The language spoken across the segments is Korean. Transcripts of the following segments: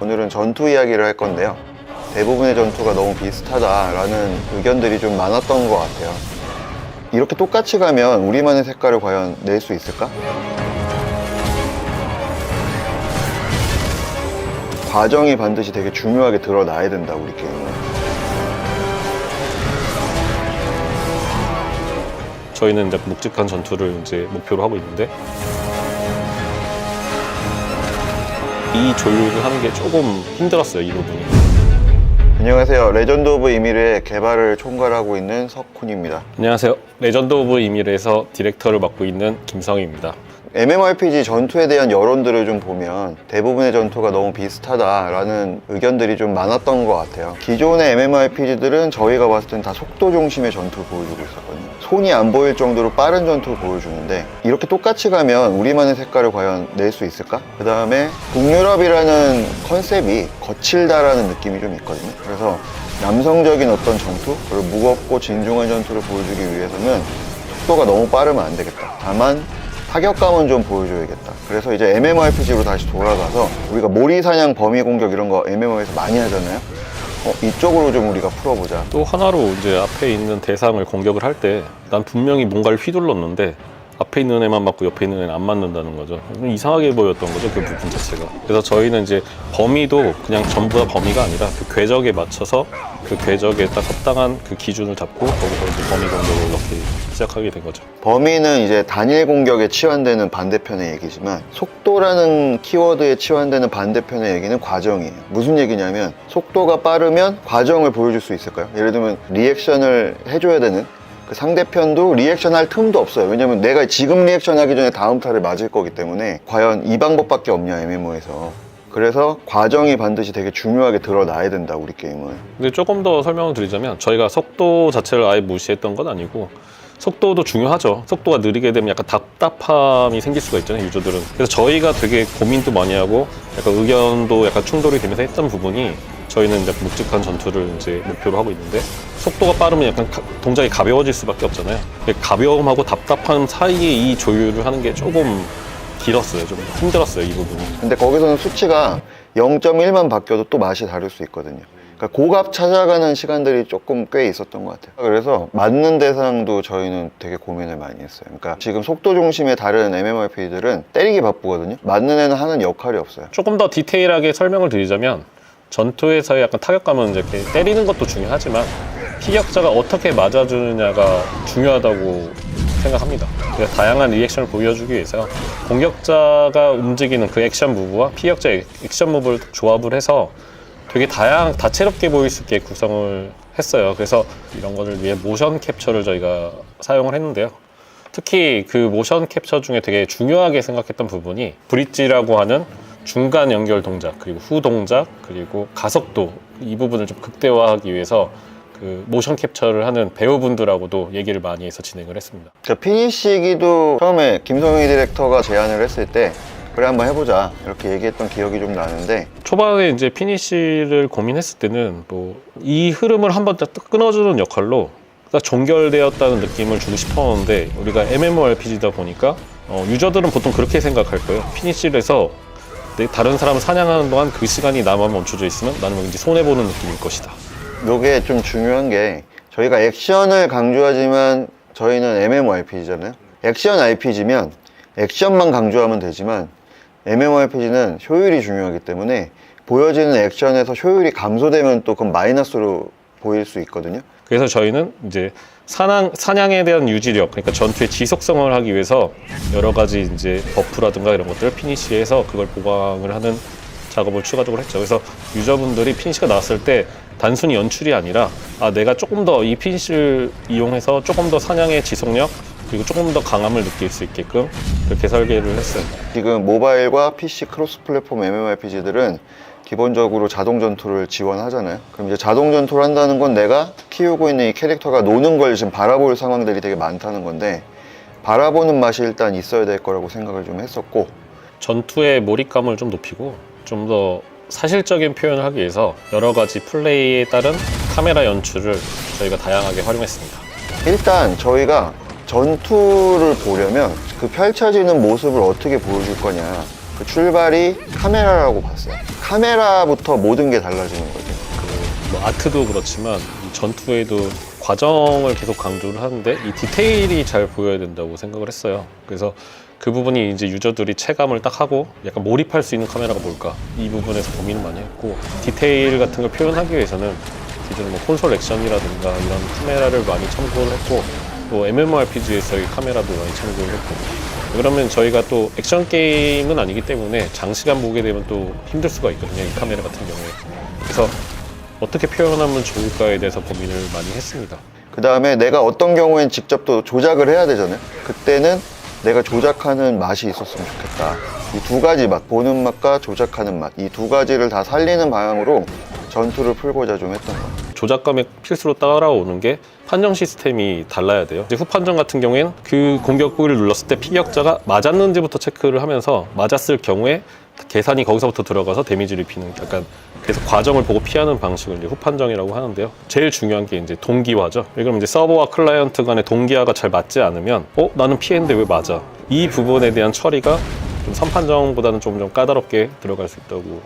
오늘은 전투 이야기를 할 건데요. 대부분의 전투가 너무 비슷하다라는 의견들이 좀 많았던 것 같아요. 이렇게 똑같이 가면 우리만의 색깔을 과연 낼 수 있을까? 과정이 반드시 되게 중요하게 드러나야 된다, 우리 게임은. 저희는 이제 묵직한 전투를 이제 목표로 하고 있는데 이 조율을 하는 게 조금 힘들었어요 이 부분이 안녕하세요. 레전드 오브 이밀의 개발을 총괄하고 있는 석훈입니다. 안녕하세요 레전드 오브 이밀에서 디렉터를 맡고 있는 김성희입니다 MMORPG 전투에 대한 여론들을 좀 보면 대부분의 전투가 너무 비슷하다라는 의견들이 좀 많았던 것 같아요. 기존의 MMORPG들은 저희가 봤을 땐 다 속도 중심의 전투를 보여주고 있었거든요. 손이 안 보일 정도로 빠른 전투를 보여주는데 이렇게 똑같이 가면 우리만의 색깔을 과연 낼 수 있을까? 그 다음에 북유럽이라는 컨셉이 거칠다라는 느낌이 좀 있거든요. 그래서 남성적인 어떤 전투, 그리고 무겁고 진중한 전투를 보여주기 위해서는 속도가 너무 빠르면 안 되겠다. 다만 타격감은 좀 보여줘야겠다. 그래서 이제 MMORPG로 다시 돌아가서 우리가 모리 사냥, 범위 공격 이런 거 MMO에서 많이 하잖아요. 어, 이쪽으로 좀 우리가 풀어보자. 또 하나로 이제 앞에 있는 대상을 공격을 할 때 난 분명히 뭔가를 휘둘렀는데 앞에 있는 애만 맞고 옆에 있는 애는 안 맞는다는 거죠 좀 이상하게 보였던 거죠 그 부분 자체가 그래서 저희는 이제 범위도 그냥 전부 다 범위가 아니라 그 궤적에 맞춰서 그 궤적에 딱 합당한 그 기준을 잡고 거기서 이제 범위 공격을 넣기 시작하게 된 거죠 범위는 이제 단일 공격에 치환되는 반대편의 얘기지만 속도라는 키워드에 치환되는 반대편의 얘기는 과정이에요. 무슨 얘기냐면 속도가 빠르면 과정을 보여줄 수 있을까요? 예를 들면 리액션을 해줘야 되는 그 상대편도 리액션 할 틈도 없어요. 왜냐면 내가 지금 리액션 하기 전에 다음 타를 맞을 거기 때문에 과연 이 방법밖에 없냐 MMO에서. 그래서 과정이 반드시 되게 중요하게 드러나야 된다 우리 게임은. 근데 조금 더 설명을 드리자면 저희가 속도 자체를 아예 무시했던 건 아니고 속도도 중요하죠. 속도가 느리게 되면 약간 답답함이 생길 수가 있잖아요, 유저들은. 그래서 저희가 되게 고민도 많이 하고 약간 의견도 약간 충돌이 되면서 했던 부분이 저희는 이제 묵직한 전투를 이제 목표로 하고 있는데 속도가 빠르면 약간 가- 동작이 가벼워질 수밖에 없잖아요. 가벼움하고 답답함 사이에 이 조율을 하는 게 조금 길었어요. 좀 힘들었어요, 이 부분이. 근데 거기서는 수치가 0.1만 바뀌어도 또 맛이 다를 수 있거든요. 그러니까 고갑 찾아가는 시간들이 조금 꽤 있었던 것 같아요. 그래서 맞는 대상도 저희는 되게 고민을 많이 했어요. 그러니까 지금 속도 중심의 다른 MMORPG들은 때리기 바쁘거든요. 맞는 애는 하는 역할이 없어요. 조금 더 디테일하게 설명을 드리자면 전투에서의 약간 타격감은 이제 때리는 것도 중요하지만 피격자가 어떻게 맞아주느냐가 중요하다고 생각합니다. 그래서 다양한 리액션을 보여주기 위해서 공격자가 움직이는 그 액션 무브와 피격자의 액션 무브를 조합을 해서 되게 다양 다채롭게 보일 수 있게 구성을 했어요. 그래서 이런 것을 위해 모션 캡처를 저희가 사용을 했는데요. 특히 그 모션 캡처 중에 되게 중요하게 생각했던 부분이 브릿지라고 하는 중간 연결 동작 그리고 후 동작 그리고 가속도 이 부분을 좀 극대화하기 위해서 그 모션 캡처를 하는 배우분들하고도 얘기를 많이 해서 진행을 했습니다. 자, 피니시기도 처음에 김성희 디렉터가 제안을 했을 때 그래 한번 해보자 이렇게 얘기했던 기억이 좀 나는데 초반에 이제 피니쉬를 고민했을 때는 뭐 이 흐름을 한번 딱 끊어주는 역할로 딱 종결되었다는 느낌을 주고 싶었는데 우리가 MMORPG다 보니까 어, 유저들은 보통 그렇게 생각할 거예요. 피니쉬를 해서 내 다른 사람을 사냥하는 동안 그 시간이 나만 멈춰져 있으면 나는 왠지 손해보는 느낌일 것이다. 요게 좀 중요한 게 저희가 액션을 강조하지만 저희는 MMORPG잖아요. 액션 RPG면 액션만 강조하면 되지만 MMORPG는 효율이 중요하기 때문에 보여지는 액션에서 효율이 감소되면 또 그건 마이너스로 보일 수 있거든요. 그래서 저희는 이제 사냥, 사냥에 대한 유지력, 그러니까 전투의 지속성을 하기 위해서 여러 가지 이제 버프라든가 이런 것들을 피니시해서 그걸 보강을 하는 작업을 추가적으로 했죠. 그래서 유저분들이 피니시가 나왔을 때 단순히 연출이 아니라 아 내가 조금 더 이 피니시를 이용해서 조금 더 사냥의 지속력 그리고 조금 더 강함을 느낄 수 있게끔 그렇게 설계를 했어요. 지금 모바일과 PC 크로스 플랫폼 MMORPG들은 기본적으로 자동 전투를 지원하잖아요. 그럼 이제 자동 전투를 한다는 건 내가 키우고 있는 이 캐릭터가 노는 걸 지금 바라볼 상황들이 되게 많다는 건데 바라보는 맛이 일단 있어야 될 거라고 생각을 좀 했었고 전투의 몰입감을 좀 높이고 좀 더 사실적인 표현을 하기 위해서 여러 가지 플레이에 따른 카메라 연출을 저희가 다양하게 활용했습니다. 일단 저희가 전투를 보려면 그 펼쳐지는 모습을 어떻게 보여줄 거냐 그 출발이 카메라라고 봤어요. 카메라부터 모든 게 달라지는 거죠. 그뭐 아트도 그렇지만 이 전투에도 과정을 계속 강조를 하는데 이 디테일이 잘 보여야 된다고 생각을 했어요. 그래서 그 부분이 이제 유저들이 체감을 딱 하고 약간 몰입할 수 있는 카메라가 뭘까 이 부분에서 고민을 많이 했고 디테일 같은 걸 표현하기 위해서는 기존 뭐 콘솔 액션이라든가 이런 카메라를 많이 참고를 했고 또 MMORPG에서 의 카메라도 많이 참고를 했고 그러면 저희가 또 액션 게임은 아니기 때문에 장시간 보게 되면 또 힘들 수가 있거든요 이 카메라 같은 경우에 그래서 어떻게 표현하면 좋을까에 대해서 고민을 많이 했습니다. 그 다음에 내가 어떤 경우엔 직접 또 조작을 해야 되잖아요. 그때는 내가 조작하는 맛이 있었으면 좋겠다. 이 두 가지 맛, 보는 맛과 조작하는 맛, 이 두 가지를 다 살리는 방향으로 전투를 풀고자 좀 했던 것 같아요. 조작감에 필수로 따라오는 게 판정 시스템이 달라야 돼요. 이제 후판정 같은 경우에는 그 공격구를 눌렀을 때 피격자가 맞았는지부터 체크를 하면서 맞았을 경우에 계산이 거기서부터 들어가서 데미지를 입히는 약간 그래서 과정을 보고 피하는 방식을 이제 후판정이라고 하는데요. 제일 중요한 게 이제 동기화죠. 왜 그러면 이제 서버와 클라이언트 간의 동기화가 잘 맞지 않으면 어 나는 피했는데 왜 맞아? 이 부분에 대한 처리가 좀 선판정보다는 좀, 좀 까다롭게 들어갈 수 있다고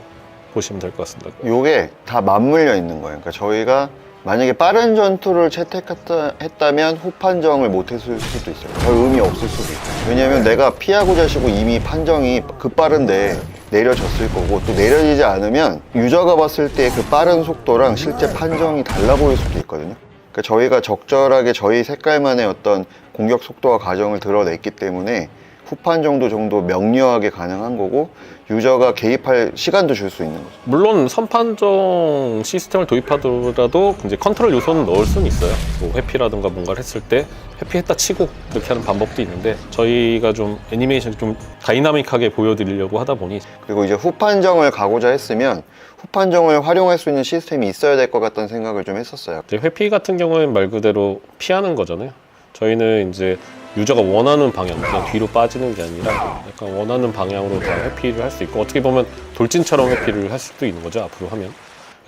보시면 될 것 같습니다. 요게 다 맞물려 있는 거예요. 그러니까 저희가 만약에 빠른 전투를 채택했다면 후판정을 못했을 수도 있어요. 별 의미 없을 수도 있어요. 왜냐면 내가 피하고자 하시고 이미 판정이 급빠른데 내려졌을 거고 또 내려지지 않으면 유저가 봤을 때 그 빠른 속도랑 실제 판정이 달라 보일 수도 있거든요. 그러니까 저희가 적절하게 저희 색깔만의 어떤 공격 속도와 과정을 드러냈기 때문에 후판 정도 정도 명료하게 가능한 거고 유저가 개입할 시간도 줄 수 있는 거죠. 물론 선판정 시스템을 도입하더라도 이제 컨트롤 요소는 넣을 수는 있어요. 뭐 회피라든가 뭔가를 했을 때 회피했다 치고 이렇게 하는 방법도 있는데 저희가 좀 애니메이션이 좀 다이나믹하게 보여드리려고 하다 보니 그리고 이제 후판정을 가고자 했으면 후판정을 활용할 수 있는 시스템이 있어야 될 것 같다는 생각을 좀 했었어요. 이제 회피 같은 경우에는 말 그대로 피하는 거잖아요. 저희는 이제 유저가 원하는 방향, 그냥 뒤로 빠지는 게 아니라 약간 원하는 방향으로 다 회피를 할 수 있고 어떻게 보면 돌진처럼 회피를 할 수도 있는 거죠 앞으로 하면.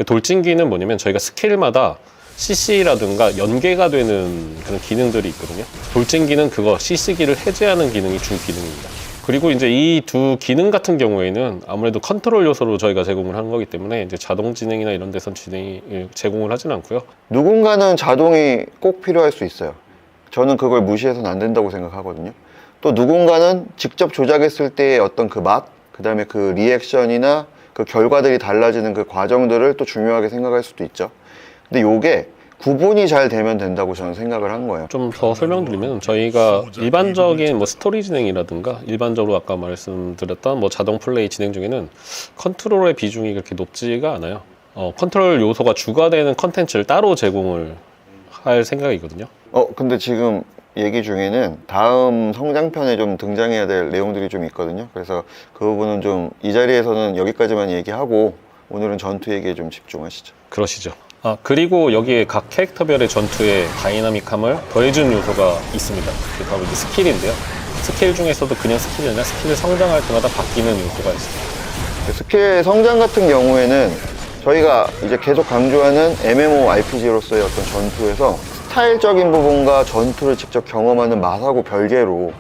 돌진기는 뭐냐면 저희가 스킬마다 CC라든가 연계가 되는 그런 기능들이 있거든요. 돌진기는 그거 CC기를 해제하는 기능이 주 기능입니다. 그리고 이제 이 두 기능 같은 경우에는 아무래도 컨트롤 요소로 저희가 제공을 하는 거기 때문에 이제 자동 진행이나 이런 데선 진행이 예, 제공을 하진 않고요. 누군가는 자동이 꼭 필요할 수 있어요. 저는 그걸 무시해서는 안 된다고 생각하거든요. 또 누군가는 직접 조작했을 때의 어떤 그 맛, 그 다음에 그 리액션이나 그 결과들이 달라지는 그 과정들을 또 중요하게 생각할 수도 있죠. 근데 요게 구분이 잘 되면 된다고 저는 생각을 한 거예요. 좀 더 설명드리면 저희가 일반적인 뭐 스토리 진행이라든가 일반적으로 아까 말씀드렸던 뭐 자동 플레이 진행 중에는 컨트롤의 비중이 그렇게 높지가 않아요. 어, 컨트롤 요소가 주가 되는 컨텐츠를 따로 제공을 할 생각이거든요. 어, 근데 지금 얘기 중에는 다음 성장편에 좀 등장해야 될 내용들이 좀 있거든요. 그래서 그 부분은 좀 이 자리에서는 여기까지만 얘기하고 오늘은 전투 얘기에 좀 집중하시죠. 그러시죠. 아, 그리고 여기에 각 캐릭터별의 전투에 다이나믹함을 더해준 요소가 있습니다. 그게 바로 이제 스킬인데요. 스킬 중에서도 그냥 스킬이 아니라 스킬을 성장할 때마다 바뀌는 요소가 있습니다. 스킬 성장 같은 경우에는 저희가 이제 계속 강조하는 MMORPG로서의 어떤 전투에서 스타일적인 부분과 전투를 직접 경험하는 맛하고 별개로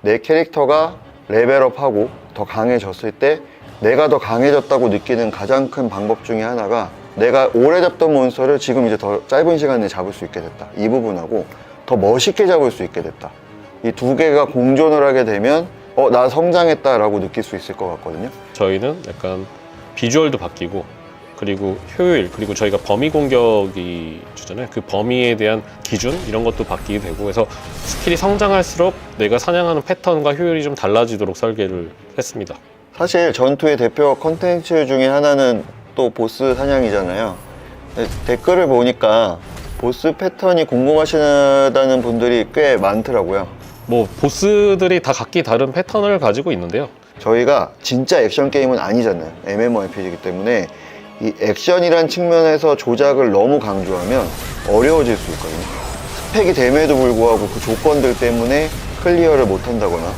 내 캐릭터가 레벨업하고 더 강해졌을 때 내가 더 강해졌다고 느끼는 가장 큰 방법 중에 하나가 내가 오래 잡던 몬스터를 지금 이제 더 짧은 시간 내에 잡을 수 있게 됐다. 이 부분하고 더 멋있게 잡을 수 있게 됐다. 이 두 개가 공존을 하게 되면 어, 나 성장했다 라고 느낄 수 있을 것 같거든요. 저희는 약간 비주얼도 바뀌고 그리고 효율 그리고 저희가 범위 공격이 주잖아요. 그 범위에 대한 기준 이런 것도 바뀌게 되고 그래서 스킬이 성장할수록 내가 사냥하는 패턴과 효율이 좀 달라지도록 설계를 했습니다. 사실 전투의 대표 컨텐츠 중에 하나는 또 보스 사냥이잖아요. 댓글을 보니까 보스 패턴이 궁금하시다는 분들이 꽤 많더라고요. 뭐 보스들이 다 각기 다른 패턴을 가지고 있는데요. 저희가 진짜 액션 게임은 아니잖아요. MMORPG이기 때문에 이 액션이란 측면에서 조작을 너무 강조하면 어려워질 수 있거든요. 스펙이 됨에도 불구하고 그 조건들 때문에 클리어를 못한다거나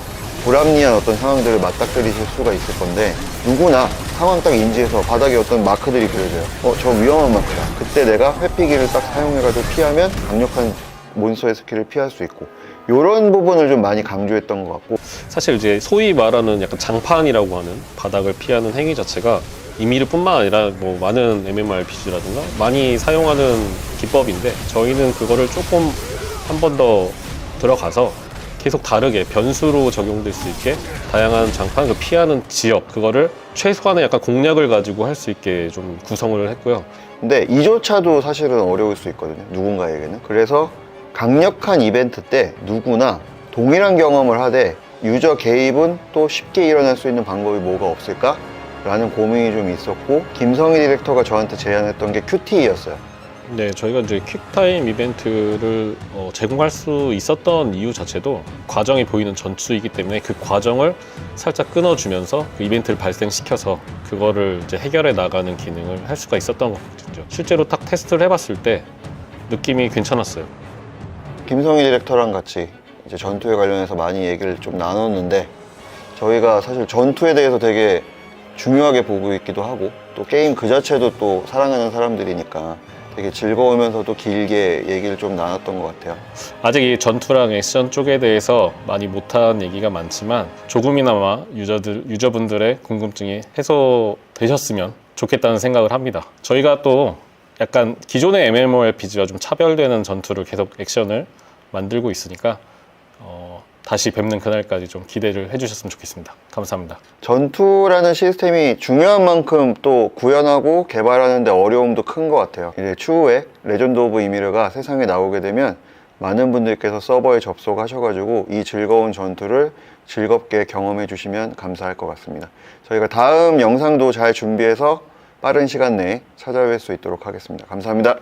불합리한 어떤 상황들을 맞닥뜨리실 수가 있을 건데 누구나 상황 딱 인지해서 바닥에 어떤 마크들이 그려져요. 어, 저 위험한 마크다. 그때 내가 회피기를 딱 사용해가지고 피하면 강력한 몬스터의 스킬을 피할 수 있고 이런 부분을 좀 많이 강조했던 것 같고 사실 이제 소위 말하는 약간 장판이라고 하는 바닥을 피하는 행위 자체가 이미르뿐만 아니라 뭐 많은 MMORPG라든가 많이 사용하는 기법인데 저희는 그거를 조금 한 번 더 들어가서 계속 다르게 변수로 적용될 수 있게 다양한 장판 그 피하는 지역 그거를 최소한의 약간 공략을 가지고 할 수 있게 좀 구성을 했고요. 근데 이조차도 사실은 어려울 수 있거든요. 누군가에게는. 그래서 강력한 이벤트 때 누구나 동일한 경험을 하되 유저 개입은 또 쉽게 일어날 수 있는 방법이 뭐가 없을까? 라는 고민이 좀 있었고 김성희 디렉터가 저한테 제안했던 게 QTE였어요. 네, 저희가 이제 퀵타임 이벤트를 어, 제공할 수 있었던 이유 자체도 과정이 보이는 전투이기 때문에 그 과정을 살짝 끊어주면서 그 이벤트를 발생시켜서 그거를 이제 해결해 나가는 기능을 할 수가 있었던 거거든요. 실제로 딱 테스트를 해봤을 때 느낌이 괜찮았어요. 김성희 디렉터랑 같이 이제 전투에 관련해서 많이 얘기를 좀 나눴는데 저희가 사실 전투에 대해서 되게 중요하게 보고 있기도 하고 또 게임 그 자체도 또 사랑하는 사람들이니까 되게 즐거우면서도 길게 얘기를 좀 나눴던 것 같아요. 아직 이 전투랑 액션 쪽에 대해서 많이 못한 얘기가 많지만 조금이나마 유저들, 유저분들의 궁금증이 해소되셨으면 좋겠다는 생각을 합니다. 저희가 또 약간 기존의 MMORPG와 좀 차별되는 전투를 계속 액션을 만들고 있으니까 어, 다시 뵙는 그날까지 좀 기대를 해주셨으면 좋겠습니다. 감사합니다. 전투라는 시스템이 중요한 만큼 또 구현하고 개발하는데 어려움도 큰 것 같아요. 이제 추후에 레전드 오브 이미르가 세상에 나오게 되면 많은 분들께서 서버에 접속하셔가지고 이 즐거운 전투를 즐겁게 경험해 주시면 감사할 것 같습니다. 저희가 다음 영상도 잘 준비해서 빠른 시간 내에 찾아뵐 수 있도록 하겠습니다. 감사합니다.